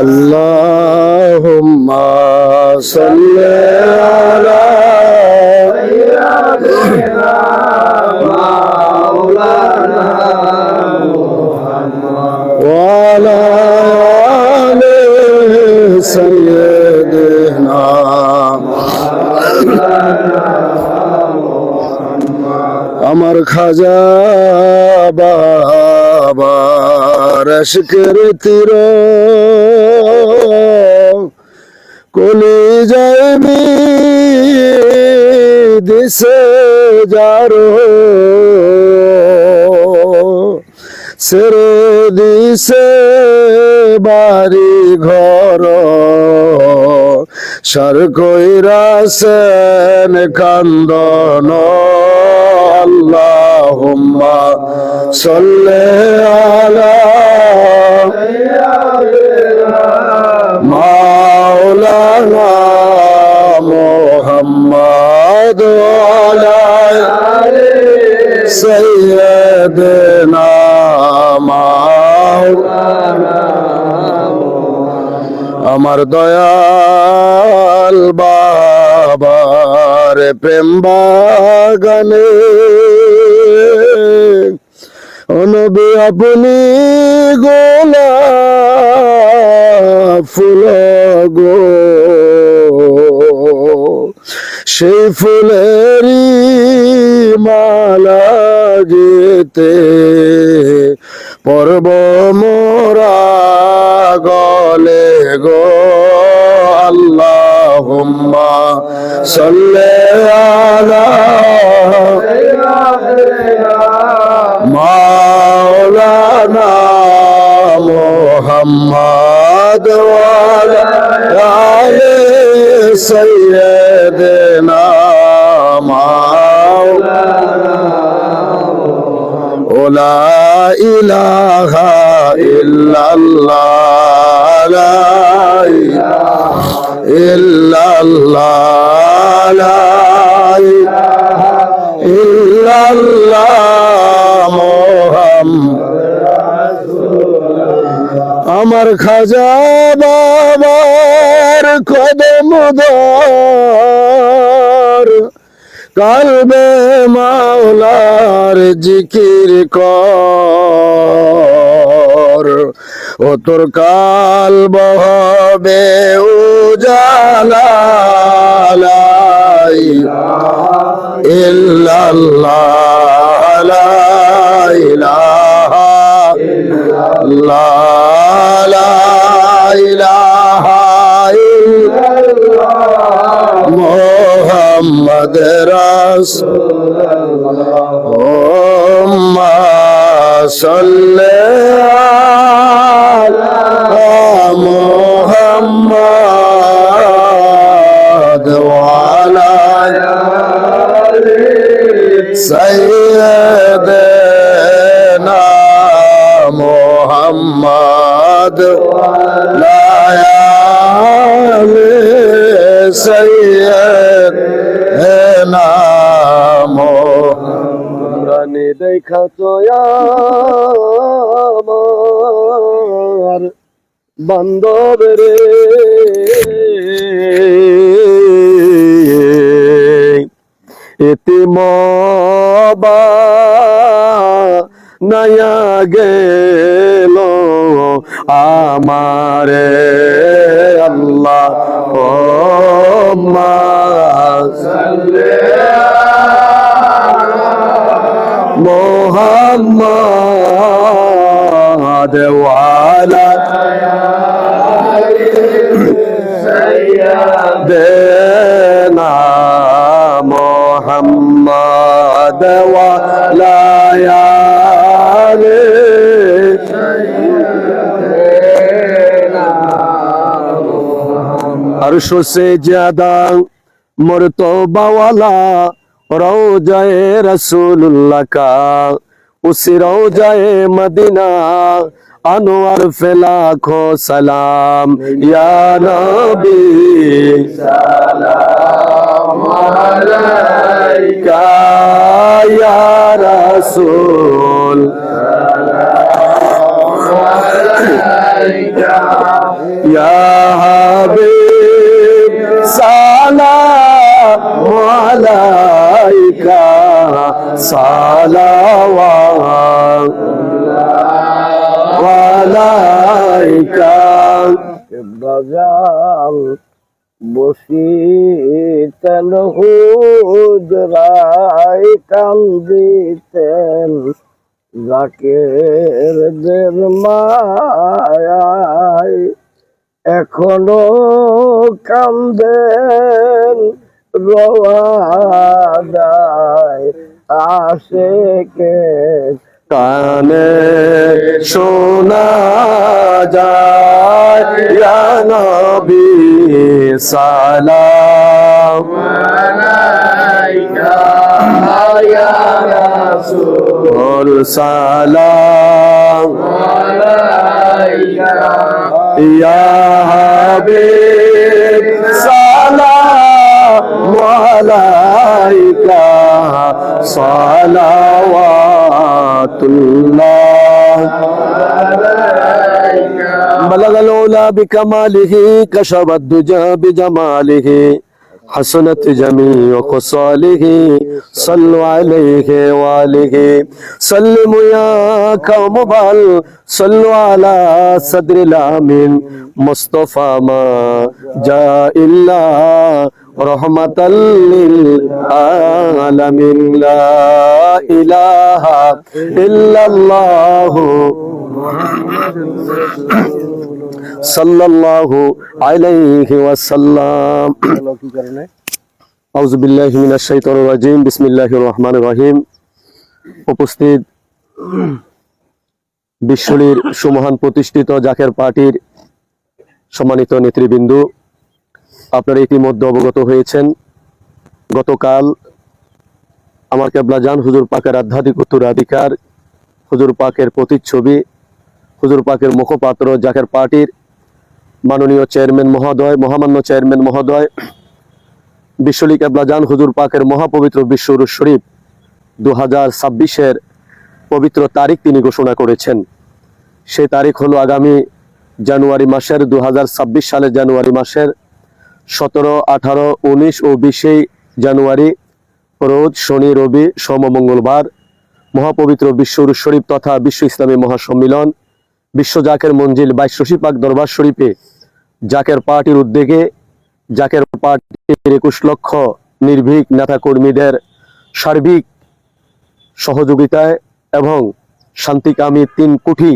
اللهم صل على وعلى آل سيدنا আমার খাজা বাবার আশকের তীর। কলি যাইবি দিছে যারো সেরে দিছে বাড়ি ঘর। সার কইরাছেন কান্দন। সাল্লি আলা মাওলানা মুহাম্মদ ওয়া আলা সাইয়্যিদিনা মাওলানা আমার দয়াল বাবার প্রেম বাগানে। অনবী আপনি গোলা ফুল গো। সেই ফুলেরই মালা গেতে পর্ব মোরা গলে গো। صل على مولانا محمد وعلى آل سيدنا مولانا لا إله إلا الله لا إله إلا الله لا إله إلا الله محمد আমার খাজা বাবার কদম দর কালবে মাওলার জিকির কর। ও তোর কাল বহবে উজালাই ইল্লাল্লাহ লা ইলাহা লা ইলাহা, ইল্লাল্লাহ। মোহাম্মদ আলা মুহাম্মদ ওয়া আলা আলি সাইয়্যিদিনা মুহাম্মদ মুহাম্মদ দেখা তো আমার বান্ধবের এতিমবা নয়া গেল আমারে। আরশ সে জাদা মরতবাওয়ালা রওজায়ে রসুল্লাহ কা उस रोजाए मदीना अनवर फैलाखो सलाम या नबी सलाम अलैका या रसूल सलाम अलैका या हबीब صلوات عليك বাজাল বসিতেন হুজরাই কান্দিতেন জাকের দের মায়ায় এখনো কান্দেন রোয়াদায় আসে কে কানে শোনা যায় ইয়া নবী সালাম। ওর সালাম ইয়া হাবিব। عليك صلوات الله بلغ العلا بكماله كشف الدجى بجماله حسنت جميع خصاله صلوا عليه وآله سلموا يا قوم بل صلوا على صدر الأمين مصطفى ما جاء الله উপস্থিত বিশ্বলীর সুমহান প্রতিষ্ঠিত জাকের পার্টির সম্মানিত নেতৃবৃন্দ আপনারা ইতিমধ্যে অবগত হয়েছেন, গতকাল আমার কেবলা জান হুজুর পাকের আধ্যাত্মিক উত্তরাধিকার হুজুর পাকের প্রতিচ্ছবি, হুজুর পাকের মুখপাত্র জাকের পার্টির মাননীয় চেয়ারম্যান মহোদয়, মহামান্য চেয়ারম্যান মহোদয়, বিশ্বলী কেবলাজান হুজুর পাকের মহাপবিত্র বিশ্বর শরীফ দু হাজার ছাব্বিশের পবিত্র তারিখ তিনি ঘোষণা করেছেন। সেই তারিখ হলো আগামী জানুয়ারি মাসের দু হাজার ছাব্বিশ সালের জানুয়ারি মাসের সতেরো, আঠারো, উনিশ ও বিশে জানুয়ারি, রোজ শনি, রবি, সোম মঙ্গলবার, মহাপবিত্র বিশ্বর শরীফ তথা বিশ্ব ইসলামী মহাসম্মিলন, বিশ্ব জাকের মঞ্জিল বাইশ পাক দরবার শরীফে, জাকের পার্টির উদ্যোগে, জাকের পার্টির একুশ লক্ষ নির্ভীক নেতা কর্মীদের সার্বিক সহযোগিতায় এবং শান্তিকামী তিন কোটি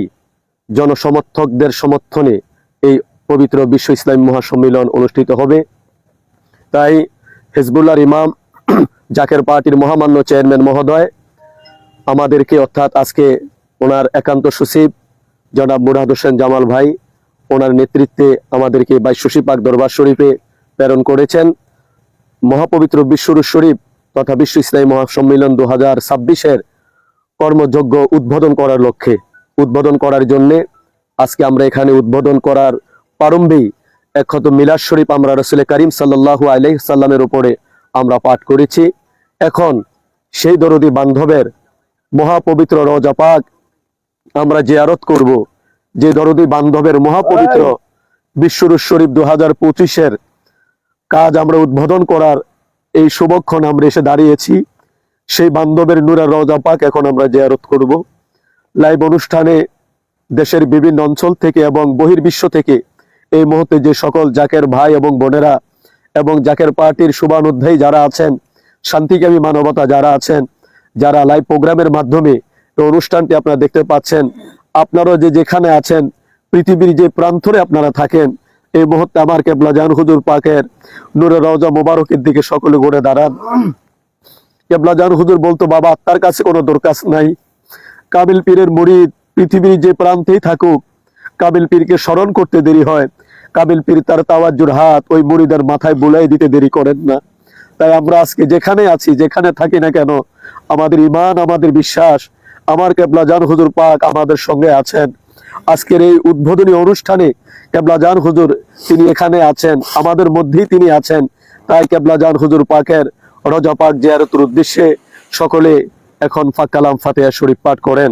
জনসমর্থকদের সমর্থনে এই পবিত্র বিশ্ব ইসলামী মহাসম্মিলন অনুষ্ঠিত হবে। তাই হেজবুল্লাহর ইমাম জাকের পার্টির মহামান্য চেয়ারম্যান মহোদয়, আমাদেরকে অর্থাৎ আজকে ওনার একান্ত সচিব জনাব মুরাদ হোসেন জামাল ভাই, ওনার নেতৃত্বে আমাদেরকে বাইশী পাক দরবার শরীফে প্রেরণ করেছেন। মহাপবিত্র বিশ্বরূপ শরীফ তথা বিশ্ব ইসলামী মহাসম্মেলন দু হাজার ছাব্বিশের কর্মযজ্ঞ উদ্বোধন করার লক্ষ্যে। উদ্বোধন করার জন্যে আজকে আমরা এখানে উদ্বোধন করার প্রারম্ভেই একক্ষত মিলাদ শরীফ আমরা রসুল করিম সাল্লাহ সাল্লামের উপরে আমরা পাঠ করেছি। এখন সেই দরদি বান্ধবের মহাপবিত্র রজা পাক আমরা জিয়ারত করব। যে দরদি বান্ধবের মহাপবিত্র বিশ্বরুষ শরীফ দু হাজার পঁচিশের কাজ আমরা উদ্বোধন করার এই শুভক্ষণ আমরা এসে দাঁড়িয়েছি। সেই বান্ধবের নুরার রজা পাক এখন আমরা জিয়ারত করব। লাইভ অনুষ্ঠানে দেশের বিভিন্ন অঞ্চল থেকে এবং বহির্বিশ্ব থেকে এই মুহূর্তে যে সকল জাকের ভাই এবং বোনেরা এবং জাকের পার্টির শুভানুধ্যায়ী যারা আছেন, শান্তিকামী মানবতা যারা আছেন, যারা লাইভ প্রোগ্রামের মাধ্যমে অনুষ্ঠানটি আপনারা দেখতে পাচ্ছেন, আপনারাও যে যেখানে আছেন, পৃথিবীর যে প্রান্তরে আপনারা থাকেন, এই মুহূর্তে আমার কেবলা জান হুজুর পাকের নুরে রওজা মোবারকের দিকে সকলে ঘুরে দাঁড়ান। কেবলা জান হুজুর বলতো, বাবা আত্মার কাছে কোনো দরকার নাই। কাবিল পীরের মুরিদ পৃথিবীর যে প্রান্তেই থাকুক, কাবিল পীরকে স্মরণ করতে দেরি হয়। কাবিল পীর তার তাওয়াজ্জুর হাত ওই মুড়িদের মাথায় বুলাই দিতে দেরি করেন না। তাই আমরা আজকে যেখানে আছি, যেখানে থাকি না কেন, আমাদের ইমান আমাদের বিশ্বাস, আমার কেবলা জান হুজুর পাক আমাদের সঙ্গে আছেন। আজকের এই উদ্বোধনী অনুষ্ঠানে কেবলা জান হুজুর তিনি এখানে আছেন, আমাদের মধ্যেই তিনি আছেন। তাই কেবলা জান হুজুর পাকের রজা পাক জিয়ারতের উদ্দেশ্যে সকলে এখন ফাকালাম ফাতেহা শরীফ পাঠ করেন।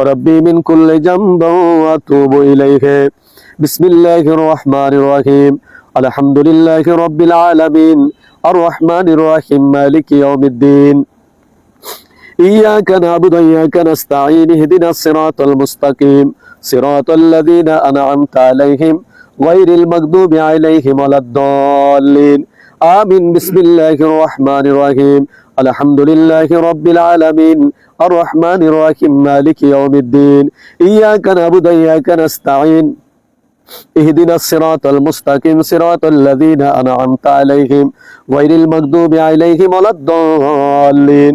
ربي من كل جنب وأتوب إليه بسم الله الرحمن الرحيم الحمد لله رب العالمين الرحمن الرحيم مالك يوم الدين إياك نعبد وإياك نستعين اهدنا الصراط المستقيم صراط الذين أنعمت عليهم غير المغضوب عليهم ولا الضالين آمين بسم الله الرحمن الرحيم الحمد لله رب العالمين الرحمن الرحيم مالك يوم الدين إياك نعبد وإياك نستعين اهدنا الصراط المستقيم صراط الذين أنعمت عليهم غير المغضوب عليهم ولا الضالين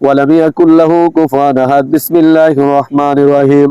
ولم يكن له كفوا أحد. بسم الله الرحمن الرحيم.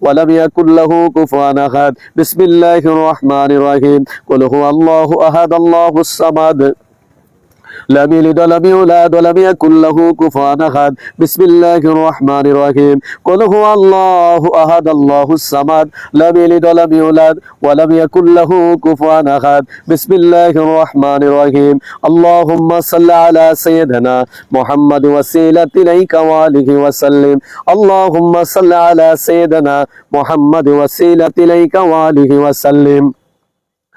ولم يكن له كفوا أحد. بسم الله الرحمن الرحيم. قل هو الله أحد الله الصمد. لم يلد ولم يولد ولم يكن له كفوا أحد. بسم الله الرحمن الرحيم. قل هو الله أحد الله الصمد. لم يلد ولم يولد ولم يكن له كفوا أحد. بسم الله الرحمن الرحيم. اللهم صل على سيدنا محمد وسيلة إليك وآله وسلم. اللهم صل على سيدنا محمد وسيلة إليك وآله وسلم.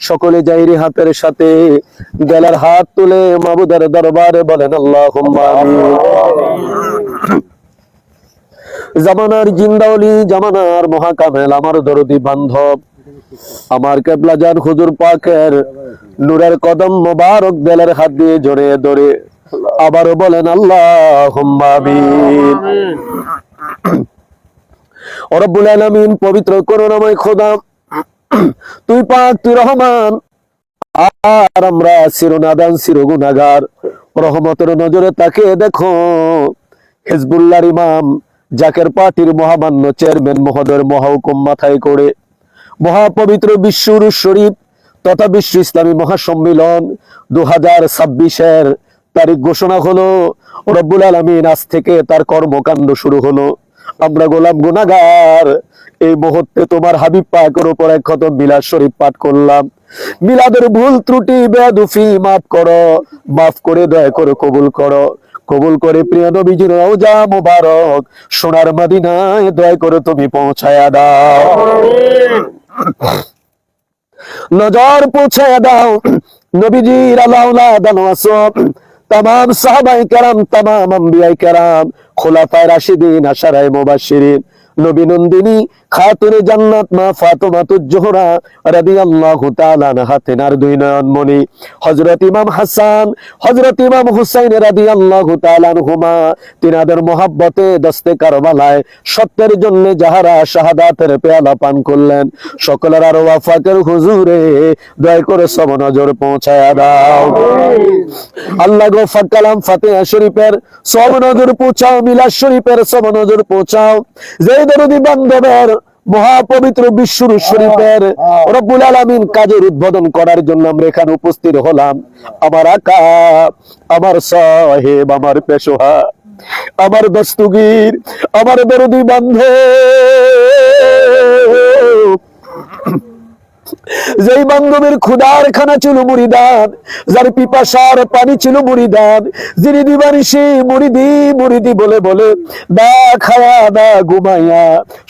সকলে জাইরি হাতের সাথে। গলার হাত তুলে মাবুদার দরবারে বলেন আল্লাহ জামানার জিন্দাউলি জামানার মহাকামেল আমার দরদি বান্ধব আমার কেবলা জান হুজুর পাকের নূরের কদম মোবারক বেলের হাত দিয়ে জড়িয়ে ধরে আবারও বলেন আল্লাহ রব্বুল আলামিন পবিত্র করুণাময় খোদা তুই পাক তুই রহমান। আর আমরা চিরনাদান চিরগুনাগার রহমতের নজরে তাকে দেখো। হেজবুল্লাহর ইমাম, জাকের পার্টির মহামান্য চেয়ারম্যান মহোদয়ের মহাহুকুম মাথায় করে। মহাপবিত্র বিশ্বর শরীফ তথা বিশ্ব ইসলামী মহাসম্মেলন দু হাজার ছাব্বিশের তারিখ ঘোষণা হলো। রব্বুল আলমিন আজ থেকে তার কর্মকাণ্ড শুরু হলো। আমরা গোলাম গুনাগার এই মুহূর্তে তোমার হাবিব পাকের উপর এক খতম মিলাদ শরীফ পাঠ করলাম। মিলাদের ভুল ত্রুটি বেদুফি মাফ করো, মাফ করে দয়া করে কবুল করো। কবুল করে প্রিয় নবীজির রওজা মুবারক, সোনার মদিনায় দয়া করে তুমি পৌঁছায়া দাও। নজর পৌঁছায়া দাও। নবীজির আলাউলা দানওয়াসব তামাম সাহাবাই কারাম, তামাম আম্বিয়াই কারাম, খোলাফায় রাশিদিন, আশারায় মুবাশশিরিন নবী নন্দিনী খাতুনে জান্নাত মা জোহরা দুই ইমাম হাসান ইমাম হুসাইন আনহুমা, তিনাদের দস্তে কারবালায় সত্যের জন্য যাহারা শাহাদাতের পেয়ালা পান করলেন। সকলের আর ওয়াফাকের হুজুরে দয়া করে সব নজর পৌঁছায়া দাও। আল্লাহ গো ফাকালাম ফাতিহা শরীফের সব নজর পৌঁছাও, মিলাদ শরীফের সব নজর পৌঁছাও। যে দরদি বান্ধবের মহাপবিত্র বিশ্বর শরীফের রব্বুল আলামিন কাজের উদ্বোধন করার জন্য আমরা এখানে উপস্থিত হলাম। আমার আকা আমার সাহেব আমার পেশোহা আমার দস্তগীর আমার দরদি বান্ধব। যেই বান্ধবের ক্ষুদার খানা ছিল মুড়িদান, যার পিপাসার পানি ছিল মুড়িদান, যিনি দিবানিসি মুড়িদি মুড়িদি বলে বলে, না খায়া, না ঘুমাইয়া,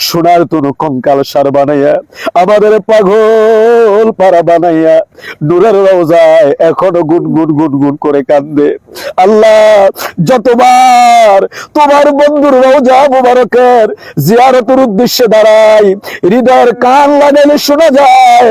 সোনার তনু কঙ্কাল সার বানাইয়া, আমাদের পাগল পাড়া বানাইয়া, নূরের রোজায় এখনও গুন গুন গুন গুন করে কান্দে। আল্লাহ, যতবার তোমার বন্ধুর রোজা মুবারকের জিয়ারতের উদ্দেশ্যে দাঁড়াই, হৃদয়ের কান লাগাইলে শোনা যায়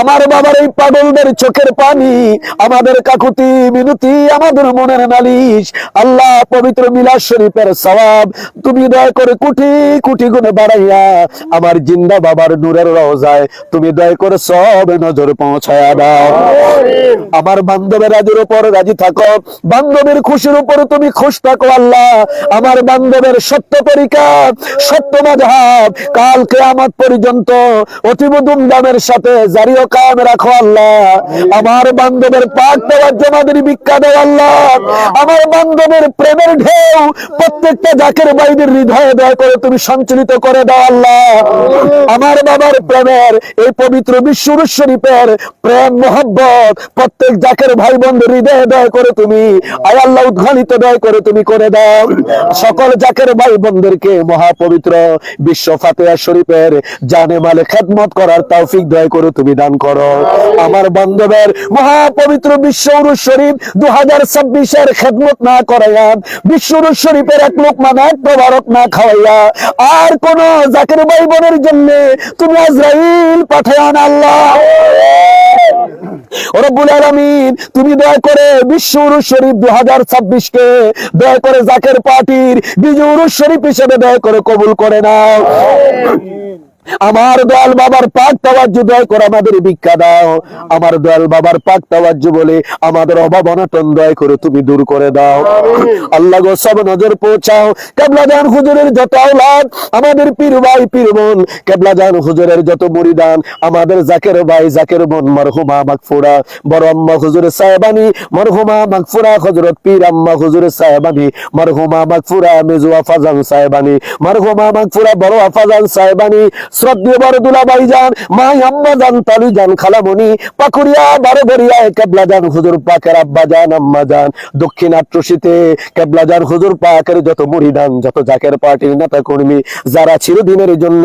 আমার বাবার এই পাগলদের চোখের পানি আমাদের কাকুতি মিনতি আমাদের মনের নালিশ আল্লাহ পবিত্র মিলাদ শরীফের সওয়াব। তুমি দয়া করে কোটি কোটি গুণে বাড়াইয়া আমার জিন্দা বাবার নূরের রওজায় তুমি দয়া করে সব নজর পৌঁছায়া দাও। আমার বান্ধবের রাজির উপর রাজি থাকো। বান্ধবের খুশির উপর তুমি খুশ থাকো আল্লাহ। আমার বান্ধবের সত্য পরীক্ষা সত্য মাঝহাব কালকে আমার পর্যন্ত অতীব ধুমধামের সাথে জারিও কায়েম রাখো আল্লাহ। আমার বান্ধবের পাক দেওয়ার জমাদের ভিক্ষা দেও আল্লাহ। আমার বান্ধবের প্রেমের ঢেউ প্রত্যেকটা জাকের বাইদের হৃদয়ে দয়া করে তুমি সঞ্চালিত করে দাও আল্লাহ। আমার বাবার প্রেমের এই পবিত্র বিশ্বর শরীফের প্রেম, মোহব্বত প্রত্যেক জাকের ভাই বন্ধুর হৃদয়ে দয়া করে তুমি, আয় আল্লাহ, উদ্ঘালিত দয়া করে তুমি করে দাও। সকল জাকের ভাই বন্ধুদেরকে মহাপবিত্র বিশ্ব ফাতেহা শরীফের জানে মালে খেদমত করার তৌফিক দয়া করে তুমি দান করো। আমার বান্ধবের মহাপবিত্র বিশ্ব উরুস শরীফ দু হাজার ছাব্বিশের খেদমত না করাইয়া, বিশ্ব উরুস শরীফের এক লোক মানে এক প্রবারক না খাওয়াইয়া, আর কোন জাকের ভাই বোনের জন্য তুমি আজরাইল পাঠায়ান আল্লাহ। তুমি দয়া করে বিশ্ব উরুস শরীফ দু হাজার ছাব্বিশ কে দয়া করে জাকের পার্টির বিজয় উরুস শরীফ হিসেবে দয়া করে কবুল করে নাও। আমার দয়াল বাবার পাক তাওয়াজ্জু দয়া করে আমাদের ভিক্ষা দাও। আমার দয়াল বাবার পাক তাওয়াজ্জু বলে আমাদের অভাব অনটন দয়া করে তুমি দূর করে দাও। আল্লাহ গো, সব নজর পৌঁছাও। কেবলা জান হুজুরের যত আওলাদ, আমাদের পীর ভাই, পীর বোন। কেবলা জান হুজুরের যত মুরিদান, আমাদের জাকের ভাই, জাকের বোন, মারহুমা মাগফুরা। বড় আম্মা হুজুরের সাহেবানি, মারহুমা মাগফুরা হযরত পীর আম্মা হুজুরের সাহেবানি, মারহুমা মাগফুরা মেজু আফাজান সাহেবানি, মারহুমা মাগফুরা বড় আফাজান সাহেবানি। শ্রদ্ধেয় বড়দুলা ভাইজান মাই আম্মা জান তালু খালামণি, পাকুড়িয়া বারো গড়িয়া কেবলা জান হুজুর পাকের আব্বা জান আম্মা আট্রসিতে কেবলা জান হুজুর পাকের যত মুড়িদান, যত জাকের পার্টির নেতা কর্মী যারা চিরদিনের জন্য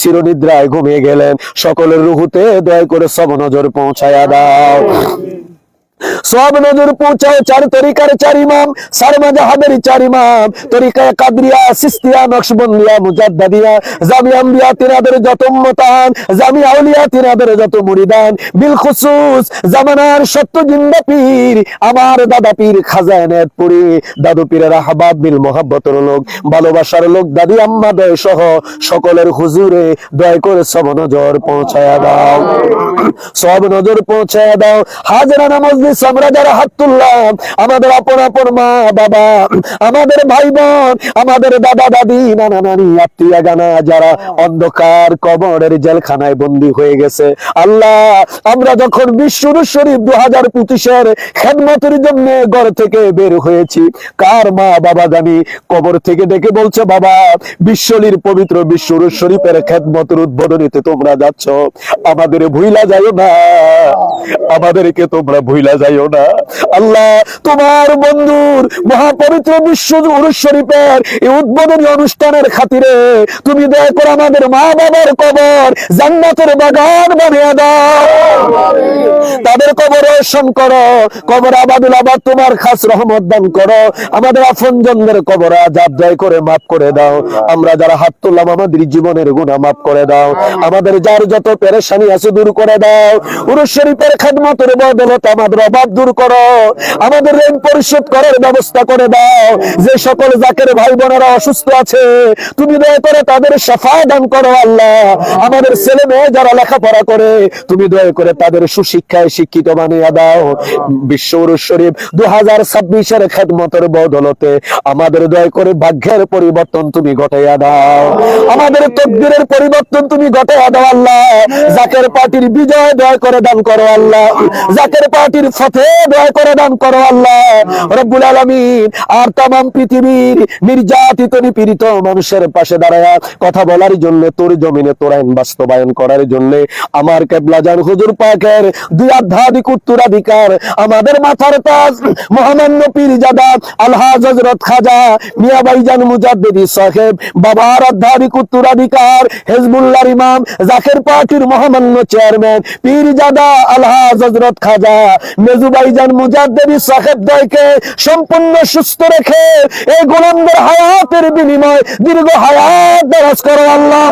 চিরনিদ্রায় ঘুমিয়ে গেলেন, সকলের রুহুতে দয়া করে সব নজর পৌঁছায়া দাও। সব নজর পৌঁছাও চার তরিকার চার ইমাম সারমা জাহাবের চার ইমাম। তরিকা কাদরিয়া, সিস্তিয়া, নকশবন্দিয়া, মুজাদ্দাদিয়া জামিয়া আম্বিয়া তিনাদের যত উম্মতান জামিয়া আউলিয়া তিনাদের যত মুরিদান। বিল খুসুস জামানার সত্য জিন্দা পীর, আমার দাদা পীর খাজানাত পুরি দাদু পীরের আহবাব বিল মোহাব্বতের লোক, ভালোবাসার লোক, দাদি আম্মা দয় সহ সকলের হুজুরে দয় করে সব নজর পৌঁছায়া দাও। সব নজর পৌঁছায়া দাও। হাজরা নামাজ আমরা যারা হাত তুললাম। আমাদের আপন আপন মা, বাবা, আমাদের ভাই বোন, আমাদের দাদা, দাদি, নানা, নানি, আত্মীয় গানা যারা অন্ধকার কবরের জেলখানায় বন্দী হয়ে গেছে। আল্লাহ, আমরা যখন বিশ্বর শরীফ দু হাজার পঁচিশের খেদমতের জন্য ঘর থেকে বের হয়েছি, কার মা, বাবা, জানি কবর থেকে ডেকে বলছে, বাবা, বিশ্বলির পবিত্র বিশ্বর শরীফের খেদমতের উদ্বোধনীতে তোমরা যাচ্ছ। আমাদের ভুইলা যাইও না। আমাদেরকে তোমরা ভুইলা যাইও না। আল্লাহ, তোমার বন্ধুর মহাপবিত্র বিশ্ব শরীফের এই উদ্বোধনী অনুষ্ঠানের খাতিরে তুমি দয়া করে আমাদের মা বাবার কবর জান্নাতের বাগান বানিয়ে দাও। তাদের কবর রোশন করো। কবর আবাদুল আবাদ, তোমার খাস রহমত দান করো। আমাদের আপনজনদের কবর আজাব দয় করে মাফ করে দাও। আমরা যারা হাত তুললাম, আমাদের জীবনের গুণা মাফ করে দাও। আমাদের যার যত পেরেশানি আছে দূর করে দাও। উরুস শরীফের খেদমতের বদলত আমাদের অভাব দূর করো। আমাদের ঋণ পরিশোধ করার ব্যবস্থা করে দাও। যে সকল জাকের ভাই বোনেরা অসুস্থ আছে, তুমি দয়া করে তাদের সাফা দান করো আল্লাহ। আমাদের ছেলে মেয়ে যারা লেখাপড়া করে, তুমি দয়া করে তাদের সুশিক্ষায় শিক্ষিত বানিয়ে দাও বিশ্ব শরীফ দু হাজার ছাব্বিশের খেদমতের বদলতে আমাদের দয়া করে ভাগ্যের পরিবর্তন তুমি ঘটাইয়া দাও। আমাদের তকদিরের পরিবর্তন তুমি ঘটাইয়া দাও আল্লাহ। জাকের পার্টির বিজয় দয়া করে দান করো আল্লাহ। জাকের পার্টির ফতে দয়া করে দান করো আল্লাহ। রব্বুল আলামিন আর তামাম পৃথিবীর নির্যাতিত নিপীড়িত মানুষের পাশে দাঁড়ায় কথা বলার জন্য তোর জমিনে তোর আইন বাস্তবায়ন করার জন্য আমার কেবলা জান হুজুর পাকের দুই উত্তরাধিকার আমাদের মাথার তাজ মহামান্য পীরজাদা আলহাজ হজরত খাজা মিয়াবাই জান মুজাদ্দিদি সাহেব। বাবার আধ্যাত্মিক উত্তরাধিকার হেজবুল্লাহর ইমাম জাকের পার্টির মহামান্য চেয়ারম্যান পীরজাদা আলহাজ হজরত খাজা মেজুবাই জান মুজাদ্দিদি সাহেব দয়কে সম্পূর্ণ সুস্থ রেখে এই গোলামদের হায়াতের বিনিময় দীর্ঘ হায়াত দরাজ করো আল্লাহ।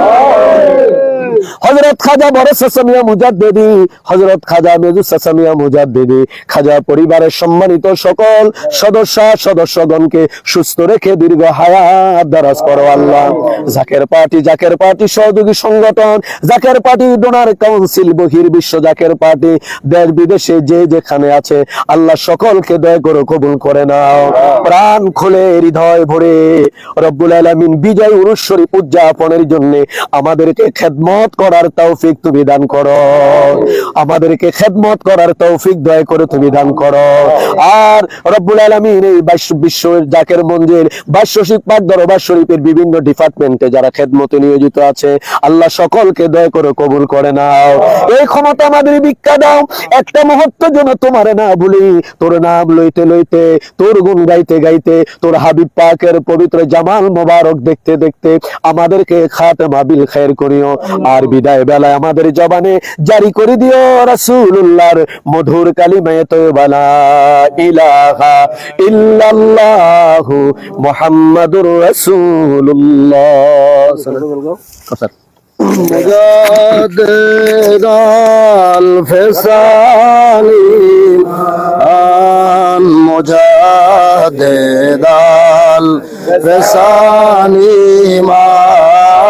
হজরত খাজা বড় সাসামিয়া মুজাদ্দেদি হজরত খাজা মেজু সাসামিয়া মুজাদ্দেদি, খাজা পরিবারের সম্মানিত সকল সদস্য, সদস্যগণকে সুস্থ রেখে দীর্ঘ হায়াত দারাজ করো আল্লাহ। জাকের পার্টি জাকের পার্টি সহযোগী সংগঠন, জাকের পার্টি ডোনার কাউন্সিল, বহির বিশ্ব জাকের পার্টি, দেশ বিদেশে যে যেখানে আছে, আল্লাহ সকলকে দয়া করে কবুল করে নাও। প্রাণ খুলে হৃদয় ভরে রব্বুল আলামিন বিজয় উরুস শরীফ উদযাপনের জন্য আমাদেরকে খেদমত করার তৌফিক তুমি দান করো। আমাদেরকে খেদমত করার তৌফিক দয়া করে তুমি দান করো। আর রব্বুল আলামিন এই বিশ্ব জাকের মঞ্জিল বার্ষিক পাক দরবার শরীফের বিভিন্ন ডিপার্টমেন্টে যারা খেদমতে নিয়োজিত আছে, আল্লাহ সকলকে দয়া করে কবুল করে নাও। এই ক্ষমতা আমাদের ভিক্ষা দাও। একটা মুহূর্ত যেন তোমার না ভুলি, তোর নাম লইতে লইতে, তোর গুণ গাইতে গাইতে, তোর হাবিব পাকের পবিত্র জামাল মোবারক দেখতে দেখতে আমাদেরকে খাতেমা বিল খায়ের করিও। আর আর বিদায় বেলায় আমাদের জবানে জারি করে দিও রাসূলুল্লাহর মধুর কালিমায়ে তওবালা। ইলাহা ইল্লাল্লাহু মুহাম্মাদুর রাসূলুল্লাহ। স্যার আন মুজাদেদাল মা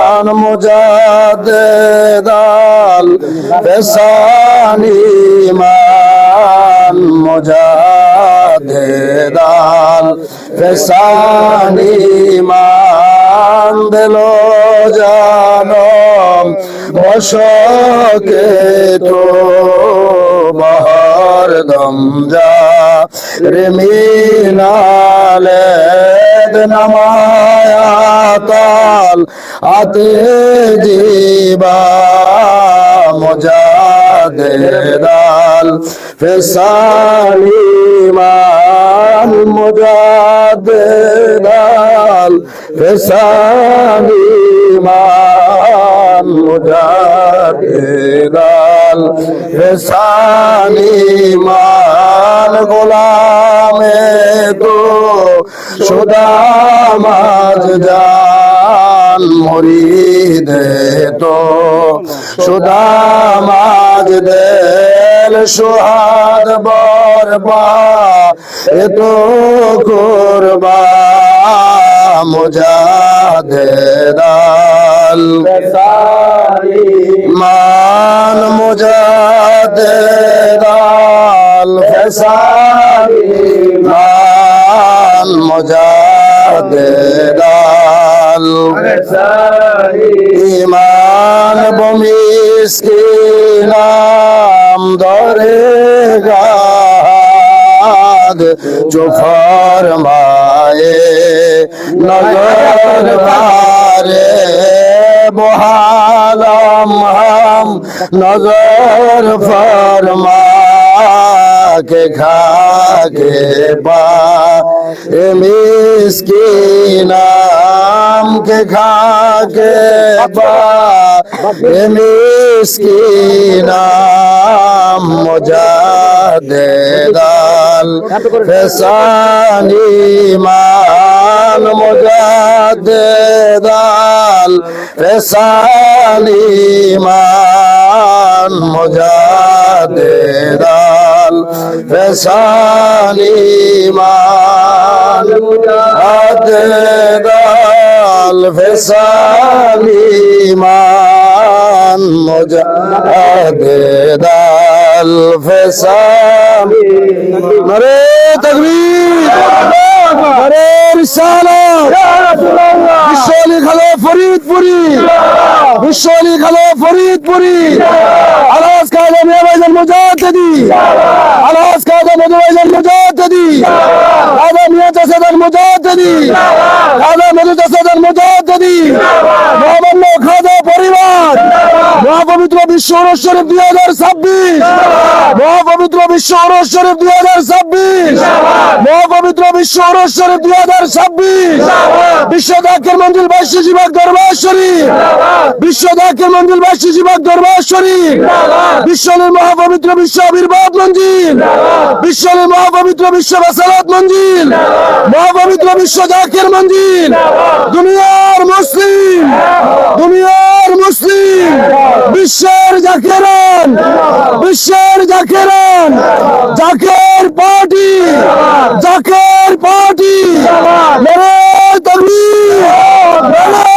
মান مجدد الفصال মান مجدد الفصال মান দিল জানম বসকে তো মহরদম যা রেমিনালে নামায়াতাল আতে জীবা মুজাদেদাল ফেসালিমান মুজাদেদাল ফেসালিমান মুজাদেদাল ফেসালিমান গোলামে তো সুদামাজ জান মরিদে তো সুদামাজ দেল সুহাদ বরবা এ তো করবা মুজাদেদাল মান মজাদাল ইমান বমিসকিনাম ধরে গাদ চোফর মায়ে নজর বারে বহালম হাম নজর ফরমা के खाके के की नाम के खाके के पा मिसकी नाम मुझा देदाल फसानी मान मुझा देदाल फसानी मान मुझा देदाल فسالي ما কলভে সালিমান মুজাহিদে দলভে তাকবীর, নরে রিসালাত। বিশ্বলি খালো ফরিদপুরি বিশ্বলি খালো ফরিদপুরি। আলাস কাজে মেয়েবাজার মুজাহিদি, আলাস কাজে মেয়েবাজার মুজাহিদি। মুজাহিদি পরিবার মহাপবিত্র বিশ্ব শরীফ দুই হাজার ছাব্বিশ। মহাপবিত্র বিশ্ব শরীফ দুই হাজার ছাব্বিশ। মহাপবিত্র বিশ্ব শরীফ দুই হাজার ছাব্বিশ। বিশ্ব দাকের মন্দির বাইশে বিভাগ দরবার শরীফ বিশ্ব দাকের মন্দির বাইশে বিভাগ দরবার শরীফ বিশ্বের মহাপবিত্র বিশ্ব আবির্ভাব মন্দির। বিশ্বের মহাপবিত্র বিশ্ব বাসালাত মন্দির। মহাপবিত্র বিশ্ব দাকের মন্দির। দুনিয়ার মুসলিম। দুনিয়ার মুসলিম। বিশ্বের জাকেরান বিশ্বের জাকেরান জাকের পার্টি জাকের পার্টি মেরে তকবীর মেরে